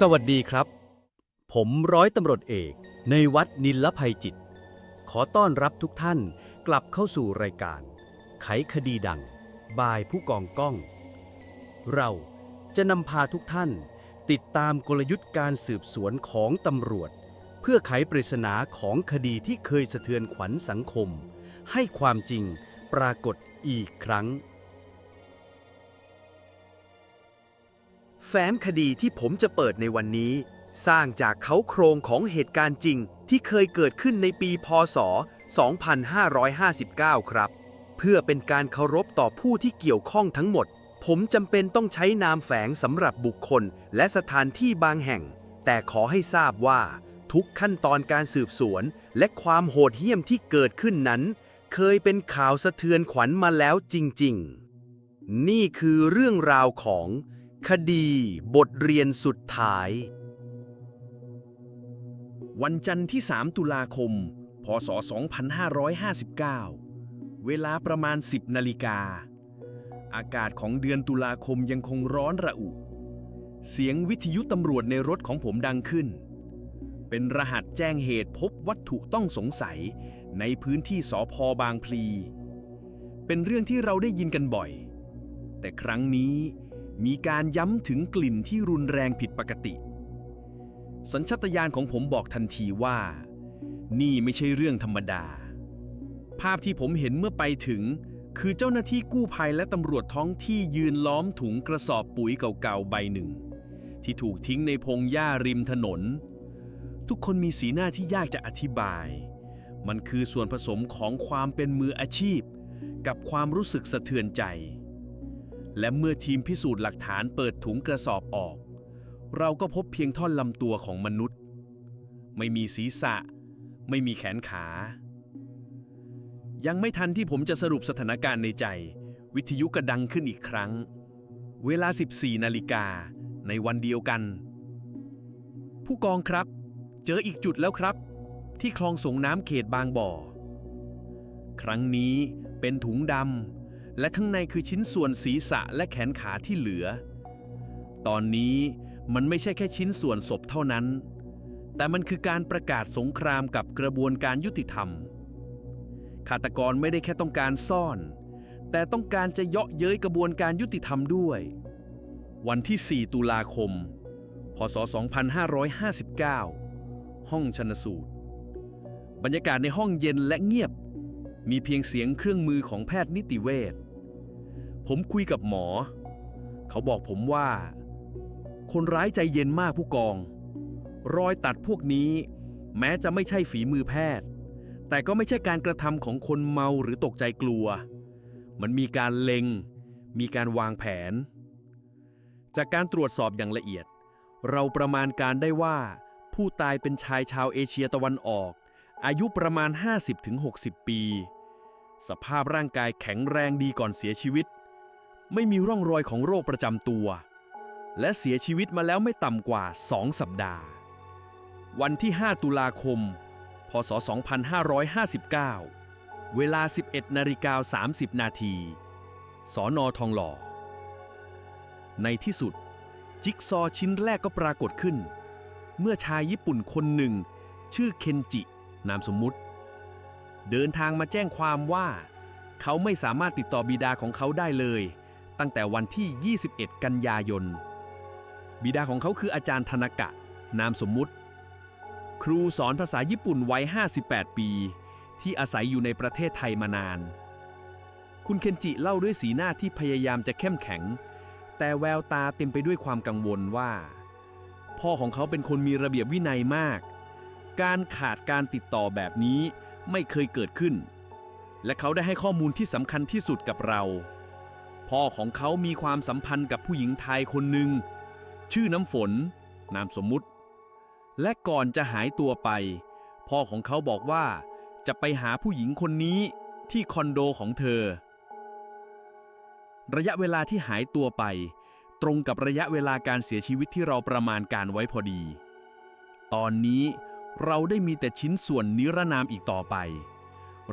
สวัสดีครับ ผมร้อยตำรวจเอก ในวัดนิลภัยจิต ขอต้อนรับทุกท่านกลับเข้าสู่รายการ ไขคดีดัง บายผู้กองก้อง เราจะนำพาทุกท่านติดตามกลยุทธ์การสืบสวนของตำรวจ เพื่อไขปริศนาของคดีที่เคยสะเทือนขวัญสังคม ให้ความจริงปรากฏอีกครั้ง ฟ้มคดีที่ผมจะเปิดในวันนี้ สร้างจากเขาโครงของเหตุการณ์จริงที่เคยเกิดขึ้นในปีพศ 2559 ครับ เพื่อเป็นการเคารพต่อผู้ที่เกี่ยวข้องทั้งหมด ผมจำเป็นต้องใช้นามแฝงสำหรับบุคคลและสถานที่บางแห่ง แต่ขอให้ทราบว่า ทุกขั้นตอนการสืบสวน และความโหดเหี้ยมที่เกิดขึ้นนั้น เคยเป็นข่าวสะเทือนขวัญมาแล้วจริง ๆ นี่คือเรื่องราวของ คดีบทเรียนสุดท้าย วันจันทร์ที่ 3 ตุลาคม พศ 2559 เวลาประมาณ 10 นาฬิกา อากาศของเดือนตุลาคมยังคงร้อนระอุ เสียงวิทยุตำรวจในรถของผมดังขึ้น เป็นรหัสแจ้งเหตุพบวัตถุต้องสงสัยในพื้นที่สอพอบางพลี เป็นเรื่องที่เราได้ยินกันบ่อย แต่ครั้งนี้ มีการย้ำถึงกลิ่นที่รุนแรงผิดปกติ สัญชาตญาณของผมบอกทันทีว่า นี่ไม่ใช่เรื่องธรรมดา ภาพที่ผมเห็นเมื่อไปถึง คือเจ้าหน้าที่กู้ภัยและตำรวจท้องที่ยืนล้อมถุงกระสอบปุ๋ยเก่าๆใบหนึ่ง ที่ถูกทิ้งในพงหญ้าริมถนน ทุกคนมีสีหน้าที่ยากจะอธิบาย มันคือส่วนผสมของความเป็นมืออาชีพ กับความรู้สึกสะเทือนใจ และเมื่อทีมพิสูจน์หลักฐานเปิดถุงกระสอบออก เราก็พบเพียงท่อนลำตัวของมนุษย์ ไม่มีศีรษะ ไม่มีแขนขา ยังไม่ทันที่ผมจะสรุปสถานการณ์ในใจ วิทยุกระดังขึ้นอีกครั้ง เวลา 14 นาฬิกาในวันเดียวกัน ผู้กองครับ เจออีกจุดแล้วครับ ที่คลองส่งน้ำเขตบางบ่อ ครั้งนี้เป็นถุงดำ และข้างในคือชิ้นส่วนศีรษะและแขนขาที่เหลือ ตอนนี้มันไม่ใช่แค่ชิ้นส่วนศพเท่านั้น แต่มันคือการประกาศสงครามกับกระบวนการยุติธรรม ฆาตกรไม่ได้แค่ต้องการซ่อน แต่ต้องการจะเยาะเย้ยกระบวนการยุติธรรมด้วย วันที่ 4 ตุลาคม พศ 2559 ห้องชนสูตร บรรยากาศในห้องเย็นและเงียบมีเพียงเสียงเครื่องมือของแพทย์นิติเวช ผมคุยกับหมอ เขาบอกผมว่า คนร้ายใจเย็นมากผู้กอง รอยตัดพวกนี้ แม้จะไม่ใช่ฝีมือแพทย์ แต่ก็ไม่ใช่การกระทำของคนเมาหรือตกใจกลัว มันมีการเล็ง มีการวางแผน จากการตรวจสอบอย่างละเอียด เราประมาณการได้ว่า ผู้ตายเป็นชายชาวเอเชียตะวันออก อายุประมาณ 50-60 ปี สภาพร่างกายแข็งแรงดีก่อนเสียชีวิต ไม่มีร่องรอยของโรคประจำตัว และเสียชีวิตมาแล้วไม่ต่ำกว่า 2 สัปดาห์ วันที่ 5 ตุลาคม พศ 2559 เวลา 11นาฬิกา30 นาทีสอนอทองหล่อ ในที่สุด จิ๊กซอชิ้นแรกก็ปรากฏขึ้น เมื่อชายญี่ปุ่นคนหนึ่ง ชื่อเคนจิ นามสมมุติ เดินทางมาแจ้งความว่า เขาไม่สามารถติดต่อบิดาของเขาได้เลย ตั้งแต่วันที่ 21 กันยายน บิดาของเขาคืออาจารย์ธนกะ นามสมมุติ ครูสอนภาษาญี่ปุ่นวัย 58 ปี ที่อาศัยอยู่ในประเทศไทยมานาน คุณเคนจิเล่าด้วยสีหน้าที่พยายามจะเข้มแข็ง แต่แววตาเต็มไปด้วยความกังวลว่า พ่อของเขาเป็นคนมีระเบียบวินัยมาก การขาดการติดต่อแบบนี้ไม่เคยเกิดขึ้น และเขาได้ให้ข้อมูลที่สำคัญที่สุดกับเรา พ่อของเขามีความสัมพันธ์กับผู้หญิงไทยคนหนึ่ง ชื่อน้ำฝน นามสมมุติ และก่อนจะหายตัวไป พ่อของเขาบอกว่าจะไปหาผู้หญิงคนนี้ที่คอนโดของเธอ ระยะเวลาที่หายตัวไป ตรงกับระยะเวลาการเสียชีวิตที่เราประมาณการไว้พอดี ตอนนี้เราได้มีแต่ชิ้นส่วนนิรนามอีกต่อไป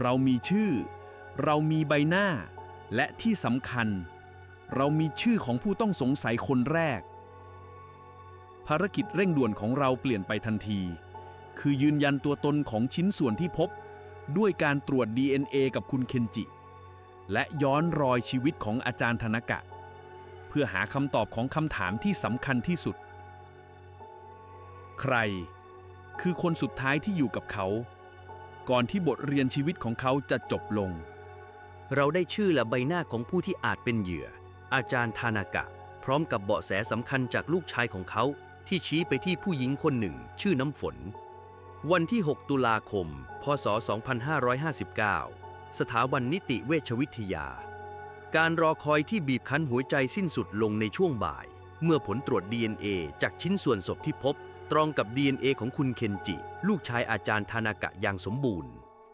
เรามีชื่อ เรามีใบหน้า และที่สำคัญ เรามีชื่อของผู้ต้องสงสัยคนแรก ภารกิจเร่งด่วนของเราเปลี่ยนไปทันที คือยืนยันตัวตนของชิ้นส่วนที่พบ ด้วยการตรวจ DNA กับคุณเคนจิ และย้อนรอยชีวิตของอาจารย์ธนกะ เพื่อหาคำตอบของคำถามที่สำคัญที่สุด ใคร คือคนสุดท้ายที่อยู่กับเขา ก่อนที่บทเรียนชีวิตของเขาจะจบลง เราได้ชื่อและใบหน้าของผู้ที่อาจเป็นเหยื่อ อาจารย์ทานากะ พร้อมกับเบาะแสสำคัญจากลูกชายของเขา ที่ชี้ไปที่ผู้หญิงคนหนึ่ง ชื่อน้ำฝน วันที่ 6 ตุลาคม พศ 2559 สถาบันนิติเวชวิทยา การรอคอยที่บีบคั้นหัวใจสิ้นสุดลงในช่วงบ่าย เมื่อผลตรวจ DNA จากชิ้นส่วนศพที่พบ ตรงกับ DNA ของคุณเคนจิ ลูกชายอาจารย์ทานากะอย่างสมบูรณ์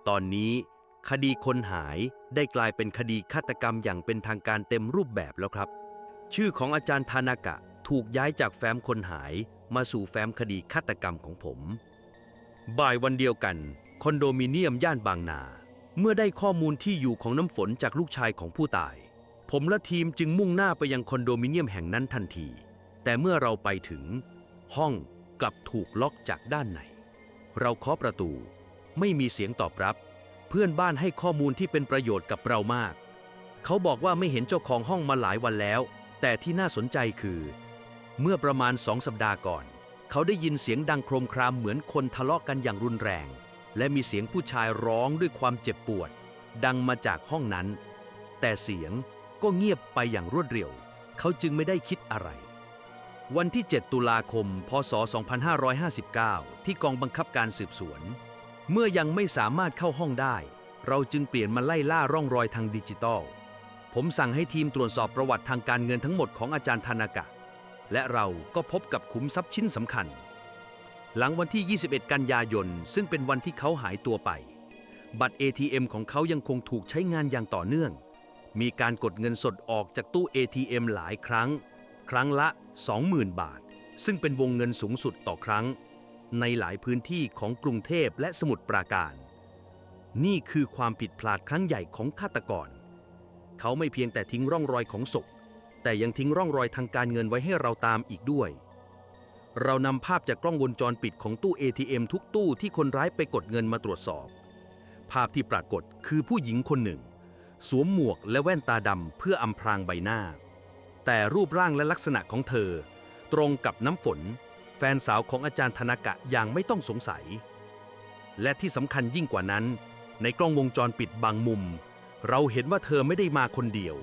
ตอนนี้ คดีคนหายได้กลายเป็นคดีฆาตกรรมอย่างเป็นทางการเต็มรูปแบบแล้วครับ ชื่อของอาจารย์ทานากะถูกย้ายจากแฟ้มคนหายมาสู่แฟ้มคดีฆาตกรรมของผม บ่ายวันเดียวกัน คอนโดมิเนียมย่านบางนา เมื่อได้ข้อมูลที่อยู่ของน้ำฝนจากลูกชายของผู้ตาย ผมและทีมจึงมุ่งหน้าไปยังคอนโดมิเนียมแห่งนั้นทันที แต่เมื่อเราไปถึง ห้องกลับถูกล็อกจากด้านใน เราเคาะประตู ไม่มีเสียงตอบรับ เพื่อนบ้านให้ข้อมูลที่เป็นประโยชน์กับเรามาก เขาบอกว่าไม่เห็นเจ้าของห้องมาหลายวันแล้ว แต่ที่น่าสนใจคือ เมื่อประมาณสองสัปดาห์ก่อน เขาได้ยินเสียงดังโครมครามเหมือนคนทะเลาะกันอย่างรุนแรง และมีเสียงผู้ชายร้องด้วยความเจ็บปวด ดังมาจากห้องนั้น แต่เสียงก็เงียบไปอย่างรวดเร็ว เขาจึงไม่ได้คิดอะไร วันที่ 7 ตุลาคม พศ 2559 ที่กองบังคับการสืบสวน เมื่อยังไม่สามารถเข้าห้องได้ เราจึงเปลี่ยนมาไล่ล่าร่องรอยทางดิจิตอล ผมสั่งให้ทีมตรวจสอบประวัติทางการเงินทั้งหมดของอาจารย์ธนากะ และเราก็พบกับขุมทรัพย์ชิ้นสำคัญ หลังวันที่ 21 กันยายน ซึ่งเป็นวันที่เขาหายตัวไป บัตร ATM ของเขายังคงถูกใช้งานอย่างต่อเนื่อง มีการกดเงินสดออกจากตู้ ATM หลายครั้ง ครั้งละ 20,000 บาท ซึ่งเป็นวงเงินสูงสุดต่อครั้ง ในหลายพื้นที่ของกรุงเทพและสมุทรปราการ นี่คือความผิดพลาดครั้งใหญ่ของฆาตกร เขาไม่เพียงแต่ทิ้งร่องรอยของศพ แต่ยังทิ้งร่องรอยทางการเงินไว้ให้เราตามอีกด้วย เรานำภาพจากกล้องวงจรปิดของตู้ ATM ทุกตู้ที่คนร้ายไปกดเงินมาตรวจสอบ ภาพที่ปรากฏคือผู้หญิงคนหนึ่ง สวมหมวกและแว่นตาดำเพื่ออำพรางใบหน้า แต่รูปร่างและลักษณะของเธอ ตรงกับน้ำฝน แฟนสาวของอาจารย์ธนากะอย่างไม่ต้องสงสัย และที่สำคัญยิ่งกว่านั้น ในกล้องวงจรปิดบางมุม เราเห็นว่าเธอไม่ได้มาคนเดียว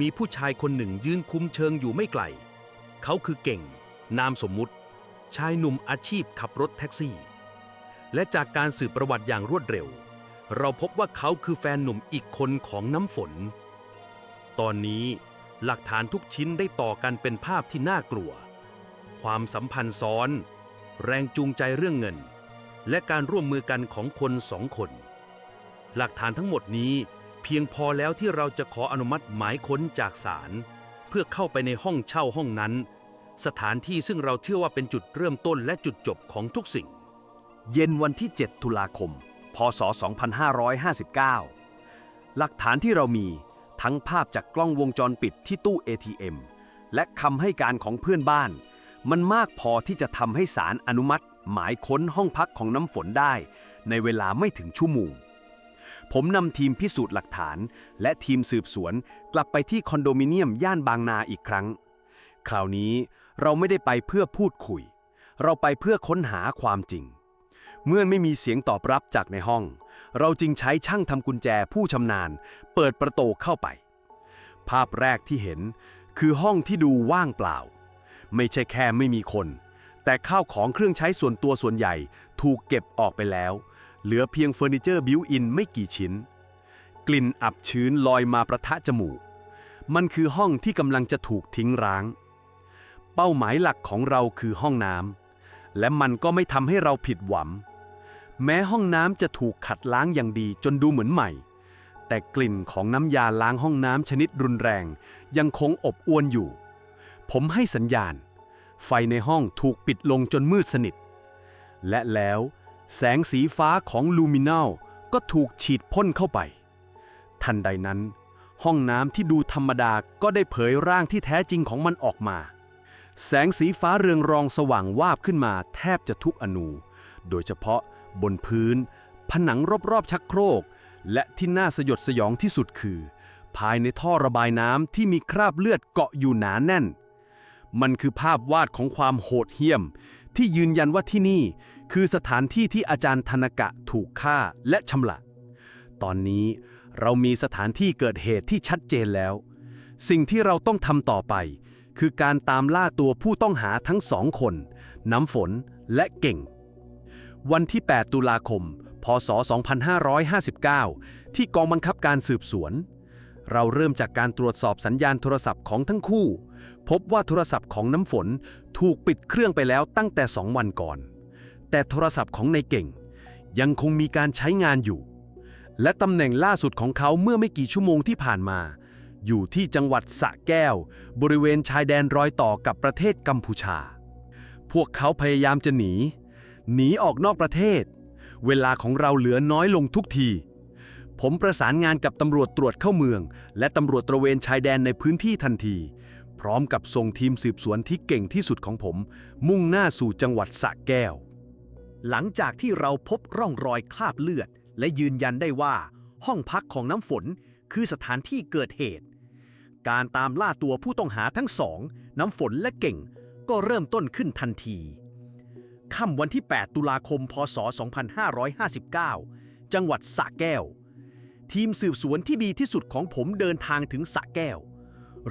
มีผู้ชายคนหนึ่งยืนคุมเชิงอยู่ไม่ไกล เขาคือเก่ง นามสมมุติ ชายหนุ่มอาชีพขับรถแท็กซี่ และจากการสืบประวัติอย่างรวดเร็ว เราพบว่าเขาคือแฟนหนุ่มอีกคนของน้ำฝน ตอนนี้หลักฐานทุกชิ้นได้ต่อกันเป็นภาพที่น่ากลัว ความสัมพันธ์ซ้อน แรงจูงใจเรื่องเงิน และการร่วมมือกันของคนสองคน หลักฐานทั้งหมดนี้เพียงพอแล้วที่เราจะขออนุมัติหมายค้นจากศาลเพื่อเข้าไปในห้องเช่าห้องนั้น สถานที่ซึ่งเราเชื่อว่าเป็นจุดเริ่มต้นและจุดจบของทุกสิ่ง เย็นวันที่ 7 ตุลาคม พศ 2559 หลักฐานที่เรามีทั้งภาพจากกล้องวงจรปิดที่ตู้ ATM และคำให้การของเพื่อนบ้าน มันมากพอที่จะทำให้ศาลอนุมัติหมายค้นห้องพักของน้ำฝนได้ ในเวลาไม่ถึงชั่วโมง ผมนำทีมพิสูจน์หลักฐาน และทีมสืบสวนกลับไปที่คอนโดมิเนียมย่านบางนาอีกครั้ง คราวนี้เราไม่ได้ไปเพื่อพูดคุย เราไปเพื่อค้นหาความจริง เมื่อไม่มีเสียงตอบรับจากในห้อง เราจึงใช้ช่างทำกุญแจผู้ชำนาญ เปิดประตูเข้าไป ภาพแรกที่เห็นคือห้องที่ดูว่างเปล่า ไม่ใช่แค่ไม่มีคน แต่ข้าวของเครื่องใช้ส่วนตัวส่วนใหญ่ถูกเก็บออกไปแล้ว เหลือเพียงเฟอร์นิเจอร์บิวอินไม่กี่ชิ้น กลิ่นอับชื้นลอยมาประทะจมูก มันคือห้องที่กำลังจะถูกทิ้งร้าง เป้าหมายหลักของเราคือห้องน้ำและมันก็ไม่ทำให้เราผิดหวัง แม้ห้องน้ำจะถูกขัดล้างอย่างดีจนดูเหมือนใหม่แต่กลิ่นของน้ำยาล้างห้องน้ำชนิดรุนแรง ยังคงอบอวนอยู่ ผมให้สัญญาณ ไฟในห้องถูกปิดลงจนมืดสนิท และแล้วแสงสีฟ้าของลูมินัลก็ถูกฉีดพ่นเข้าไป ทันใดนั้น ห้องน้ำที่ดูธรรมดาก็ได้เผยร่างที่แท้จริงของมันออกมา แสงสีฟ้าเรืองรองสว่างวาบขึ้นมาแทบจะทุกอนู โดยเฉพาะบนพื้น ผนังรอบๆชักโครก และที่น่าสยดสยองที่สุดคือ ภายในท่อระบายน้ำที่มีคราบเลือดเกาะอยู่หนาแน่น มันคือภาพวาดของความโหดเหี้ยม ที่ยืนยันว่าที่นี่ คือสถานที่ที่อาจารย์ธนกะถูกฆ่าและชำละ ตอนนี้เรามีสถานที่เกิดเหตุที่ชัดเจนแล้ว สิ่งที่เราต้องทำต่อไป คือการตามล่าตัวผู้ต้องหาทั้งสองคน น้ำฝนและเก่ง วันที่ 8 ตุลาคม พศ 2559 ที่กองบังคับการสืบสวน เราเริ่มจากการตรวจสอบสัญญาณโทรศัพท์ของทั้งคู่ พบว่าโทรศัพท์ของน้ำฝนถูกปิดเครื่องไปแล้วตั้งแต่สองวันก่อน แต่โทรศัพท์ของนายเก่ง ยังคงมีการใช้งานอยู่ และตำแหน่งล่าสุดของเขาเมื่อไม่กี่ชั่วโมงที่ผ่านมา อยู่ที่จังหวัดสะแก้ว บริเวณชายแดนรอยต่อกับประเทศกัมพูชา พวกเขาพยายามจะหนี หนีออกนอกประเทศ เวลาของเราเหลือน้อยลงทุกทีผมประสานงานกับตำรวจตรวจเข้าเมือง และตำรวจตระเวนชายแดนในพื้นที่ทันที พร้อมกับส่งทีมสืบสวนที่เก่งที่สุดของผม มุ่งหน้าสู่จังหวัดสระแก้ว หลังจากที่เราพบร่องรอยคราบเลือด และยืนยันได้ว่า ห้องพักของน้ำฝนคือสถานที่เกิดเหตุ การตามล่าตัวผู้ต้องหาทั้งสอง น้ำฝนและเก่ง ก็เริ่มต้นขึ้นทันทีค่ำวันที่ 8 ตุลาคม พศ 2559 จังหวัดสระแก้ว ทีมสืบสวนที่ดีที่สุดของผมเดินทางถึงสระแก้ว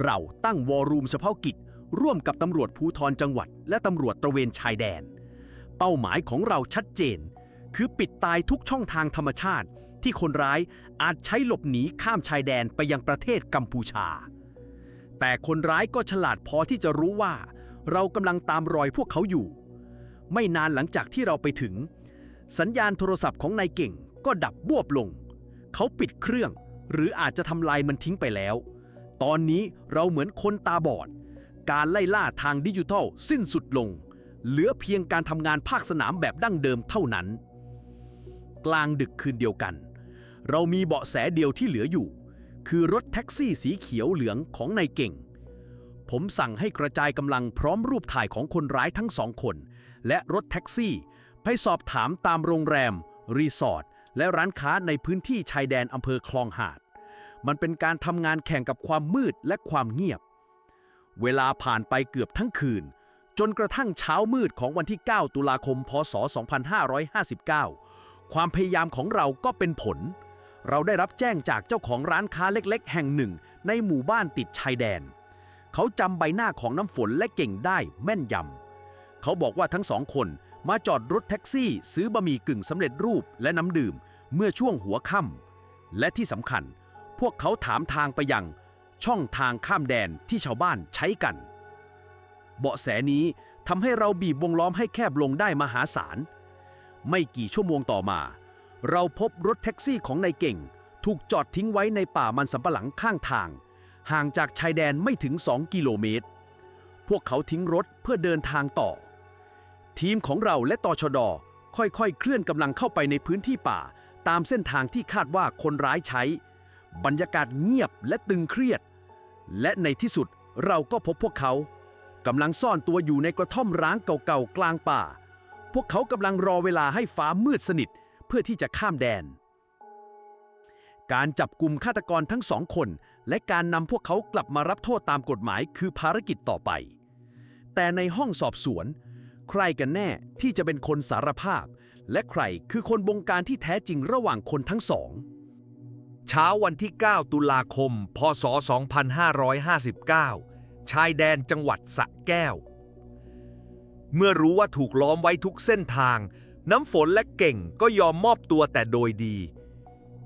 เราตั้งวอรูมเฉพาะกิจ ร่วมกับตำรวจภูธรจังหวัด และตำรวจตระเวนชายแดน เป้าหมายของเราชัดเจน คือปิดตายทุกช่องทางธรรมชาติ ที่คนร้ายอาจใช้หลบหนีข้ามชายแดนไปยังประเทศกัมพูชา แต่คนร้ายก็ฉลาดพอที่จะรู้ว่า เรากำลังตามรอยพวกเขาอยู่ ไม่นานหลังจากที่เราไปถึง สัญญาณโทรศัพท์ของนายเก่งก็ดับบวบลง เขาปิดเครื่อง หรืออาจจะทำลายมันทิ้งไปแล้ว ตอนนี้เราเหมือนคนตาบอด การไล่ล่าทางดิจิทัลสิ้นสุดลง เหลือเพียงการทำงานภาคสนามแบบดั้งเดิมเท่านั้น กลางดึกคืนเดียวกัน เรามีเบาะแสเดียวที่เหลืออยู่ คือรถแท็กซี่สีเขียวเหลืองของนายเก่ง ผมสั่งให้กระจายกำลังพร้อมรูปถ่ายของคนร้ายทั้งสองคน และรถแท็กซี่ ไปสอบถามตามโรงแรม รีสอร์ทและร้านค้าในพื้นที่ชายแดนอำเภอคลองหาด มันเป็นการทำงานแข่งกับความมืดและความเงียบ เวลาผ่านไปเกือบทั้งคืน จนกระทั่งเช้ามืดของวันที่ 9 ตุลาคม พศ 2559 ความพยายามของเราก็เป็นผล เราได้รับแจ้งจากเจ้าของร้านค้าเล็ก ๆ แห่งหนึ่ง ในหมู่บ้านติดชายแดน เขาจำใบหน้าของน้ำฝนและเก่งได้แม่นยำ เขาบอกว่าทั้งสองคนมาจอดรถแท็กซี่ ซื้อบะหมี่กึ่งสำเร็จรูปและน้ำดื่ม เมื่อช่วงหัวค่ำและที่สำคัญ พวกเขาถามทางไปยัง ช่องทางข้ามแดนที่ชาวบ้านใช้กัน เบาะแสนี้ทำให้เราบีบวงล้อมให้แคบลงได้มหาศาล ไม่กี่ชั่วโมงต่อมา เราพบรถแท็กซี่ของนายเก่ง ถูกจอดทิ้งไว้ในป่ามันสำปะหลังข้างทาง ห่างจากชายแดนไม่ถึง 2 กิโลเมตร พวกเขาทิ้งรถเพื่อเดินทางต่อ ทีมของเราและตชด ค่อยๆ เคลื่อนกำลังเข้าไปในพื้นที่ป่า ตามเส้นทางที่คาดว่าคนร้ายใช้ บรรยากาศเงียบและตึงเครียด และในที่สุดเราก็พบพวกเขากำลังซ่อนตัวอยู่ในกระท่อมร้างเก่าๆกลางป่า พวกเขากำลังรอเวลาให้ฟ้ามืดสนิทเพื่อที่จะข้ามแดน การจับกลุ่มฆาตกรทั้งสองคน และการนำพวกเขากลับมารับโทษตามกฎหมายคือภารกิจต่อไป แต่ในห้องสอบสวน ใครกันแน่ที่จะเป็นคนสารภาพ และใครคือคนบงการที่แท้จริงระหว่างคนทั้งสอง เช้าวันที่ 9 ตุลาคม พศ 2559 ชายแดนจังหวัดสระแก้ว เมื่อรู้ว่าถูกล้อมไว้ทุกเส้นทาง น้ำฝนและเก่งก็ยอมมอบตัวแต่โดยดี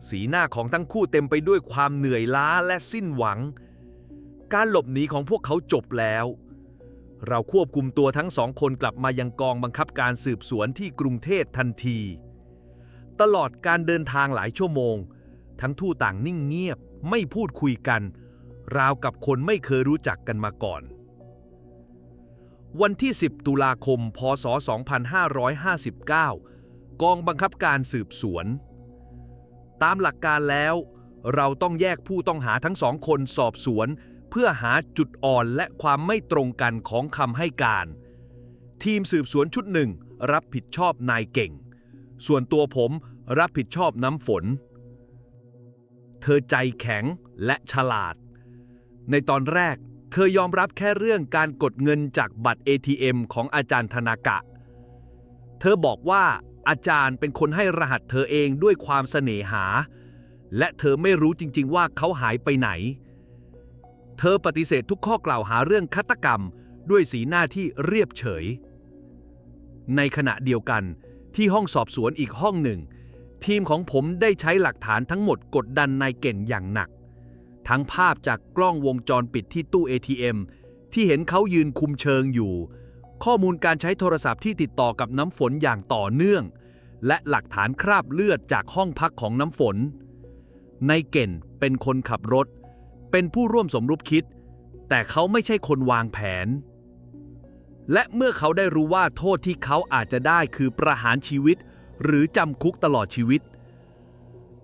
สีหน้าของทั้งคู่เต็มไปด้วยความเหนื่อยล้าและสิ้นหวัง การหลบหนีของพวกเขาจบแล้ว เราควบคุมตัวทั้งสองคนกลับมายังกองบังคับการสืบสวนที่กรุงเทพทันที ตลอดการเดินทางหลายชั่วโมง ทั้งทู่ต่างนิ่งเงียบ ไม่พูดคุยกัน ราวกับคนไม่เคยรู้จักกันมาก่อน วันที่ 10 ตุลาคม พศ 2559 กองบังคับการสืบสวน ตามหลักการแล้ว เราต้องแยกผู้ต้องหาทั้งสองคนสอบสวน เพื่อหาจุดอ่อนและความไม่ตรงกันของคำให้การ ทีมสืบสวนชุดหนึ่งรับผิดชอบนายเก่ง ส่วนตัวผมรับผิดชอบน้ำฝน เธอใจแข็งและฉลาด ในตอนแรก เธอยอมรับแค่เรื่องการกดเงินจากบัตร ATM ของอาจารย์ธนากะ เธอบอกว่าอาจารย์เป็นคนให้รหัสเธอเองด้วยความเสน่หา และเธอไม่รู้จริง ๆ ว่าเขาหายไปไหน เธอปฏิเสธทุกข้อกล่าวหาเรื่องฆาตกรรมด้วยสีหน้าที่เรียบเฉย ในขณะเดียวกันที่ห้องสอบสวนอีกห้องหนึ่ง ทีมของผมได้ใช้หลักฐานทั้งหมดกดดันนายเก่งอย่างหนัก ทั้งภาพจากกล้องวงจรปิดที่ตู้ ATM ที่เห็นเขายืนคุมเชิงอยู่ ข้อมูลการใช้โทรศัพท์ที่ติดต่อกับน้ำฝนอย่างต่อเนื่อง และหลักฐานคราบเลือดจากห้องพักของน้ำฝนนายเก่งเป็นคนขับรถ เป็นผู้ร่วมสมรู้คิด แต่เขาไม่ใช่คนวางแผน และเมื่อเขาได้รู้ว่าโทษที่เขาอาจจะได้คือประหารชีวิต หรือจำคุกตลอดชีวิต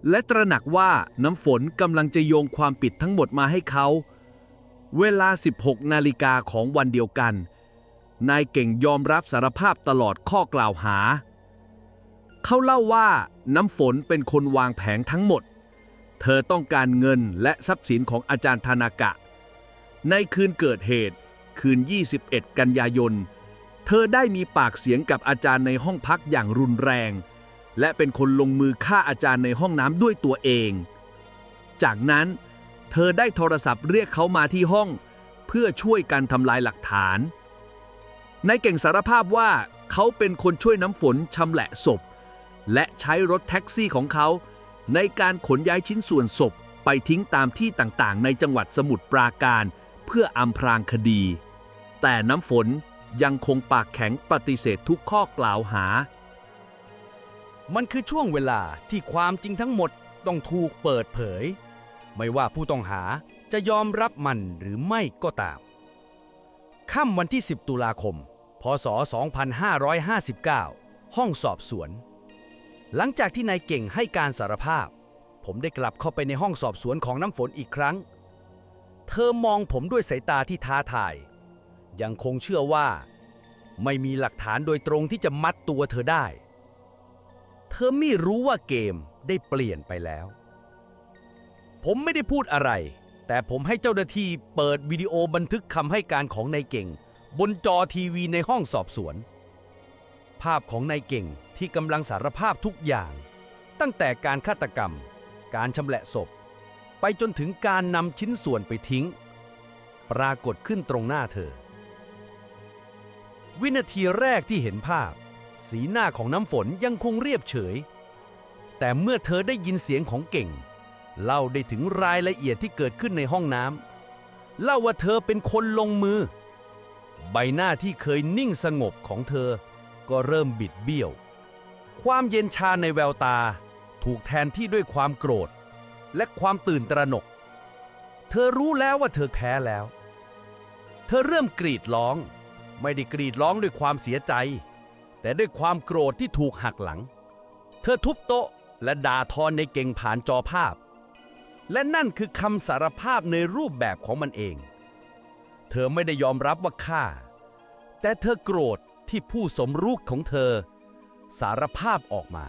และตระหนักว่าน้ำฝนกำลังจะโยงความผิดทั้งหมดมาให้เขา เวลา 16 นาฬิกาของวันเดียวกัน นายเก่งยอมรับสารภาพตลอดข้อกล่าวหา เขาเล่าว่าน้ำฝนเป็นคนวางแผงทั้งหมด เธอต้องการเงินและทรัพย์สินของอาจารย์ธนากะ ในคืนเกิดเหตุคืน 21 กันยายน อได้มีปากเสียงกับอาจารย์ในห้องพักอย่างรุนแรง และเป็นคนลงมือฆ่าอาจารย์ในห้องน้ำด้วยตัวเอง จากนั้น เธอได้โทรศัพท์เรียกเขามาที่ห้อง เพื่อช่วยกันทำลายหลักฐานนายเก่งสารภาพว่าเขาเป็นคนช่วยน้ำฝนชำแหละศพ และใช้รถแท็กซี่ของเขา ในการขนย้ายชิ้นส่วนศพไปทิ้งตามที่ต่างๆ ในจังหวัดสมุทรปราการ เพื่ออำพรางคดี แต่น้ำฝน ยังคงปากแข็งปฏิเสธทุกข้อกล่าวหา มันคือช่วงเวลาที่ความจริงทั้งหมดต้องถูกเปิดเผย ไม่ว่าผู้ต้องหาจะยอมรับมันหรือไม่ก็ตาม ค่ำวันที่ 10 ตุลาคม พศ 2559 ห้องสอบสวน หลังจากที่นายเก่งให้การสารภาพ ผมได้กลับเข้าไปในห้องสอบสวนของน้ำฝนอีกครั้ง เธอมองผมด้วยสายตาที่ท้าทาย ยังคงเชื่อว่า ไม่มีหลักฐานโดยตรงที่จะมัดตัวเธอได้ เธอไม่รู้ว่าเกมได้เปลี่ยนไปแล้ว ผมไม่ได้พูดอะไร แต่ผมให้เจ้าหน้าที่เปิดวิดีโอบันทึกคำให้การของนายเก่ง บนจอทีวีในห้องสอบสวน ภาพของนายเก่งที่กำลังสารภาพทุกอย่าง ตั้งแต่การฆาตกรรม การชำแหละศพ ไปจนถึงการนำชิ้นส่วนไปทิ้ง ปรากฏขึ้นตรงหน้าเธอ วินาทีแรกที่เห็นภาพ สีหน้าของน้ำฝนยังคงเรียบเฉย แต่เมื่อเธอได้ยินเสียงของเก่ง เล่าได้ถึงรายละเอียดที่เกิดขึ้นในห้องน้ำเล่าว่าเธอเป็นคนลงมือ ใบหน้าที่เคยนิ่งสงบของเธอ ก็เริ่มบิดเบี้ยว ความเย็นชาในแววตา ถูกแทนที่ด้วยความโกรธ และความตื่นตระหนก เธอรู้แล้วว่าเธอแพ้แล้ว เธอเริ่มกรีดร้อง ไม่ได้กรีดร้องด้วยความเสียใจ แต่ด้วยความโกรธที่ถูกหักหลัง เธอทุบโต๊ะและด่าทอนในเก่งผ่านจอภาพ และนั่นคือคำสารภาพในรูปแบบของมันเอง เธอไม่ได้ยอมรับว่าฆ่า แต่เธอโกรธที่ผู้สมรู้ของเธอ สารภาพออกมา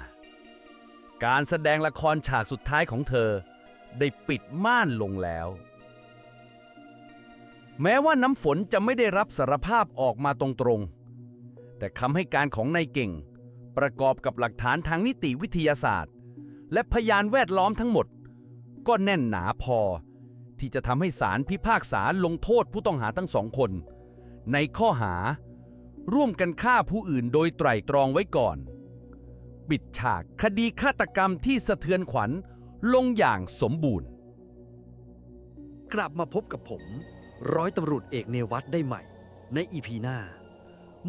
การแสดงละครฉากสุดท้ายของเธอ ได้ปิดม่านลงแล้ว แม้ว่าน้ำฝนจะไม่ได้รับสารภาพออกมาตรงๆ แต่คำให้การของนายเก่ง ประกอบกับหลักฐานทางนิติวิทยาศาสตร์ และพยานแวดล้อมทั้งหมด ก็แน่นหนาพอ ที่จะทำให้ศาลพิพากษาลงโทษผู้ต้องหาทั้งสองคน ในข้อหา ร่วมกันฆ่าผู้อื่นโดยไตร่ตรองไว้ก่อน ปิดฉากคดีฆาตกรรมที่สะเทือนขวัญลงอย่างสมบูรณ์ กลับมาพบกับผม ร้อยตำรวจเอกเนวัตได้ใหม่ ในอีพีหน้า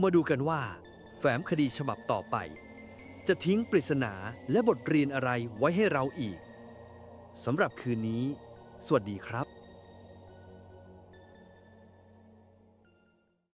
มาดูกันว่า แฟ้มคดีฉบับต่อไป จะทิ้งปริศนาและบทเรียนอะไรไว้ให้เราอีกสำหรับคืนนี้ สวัสดีครับ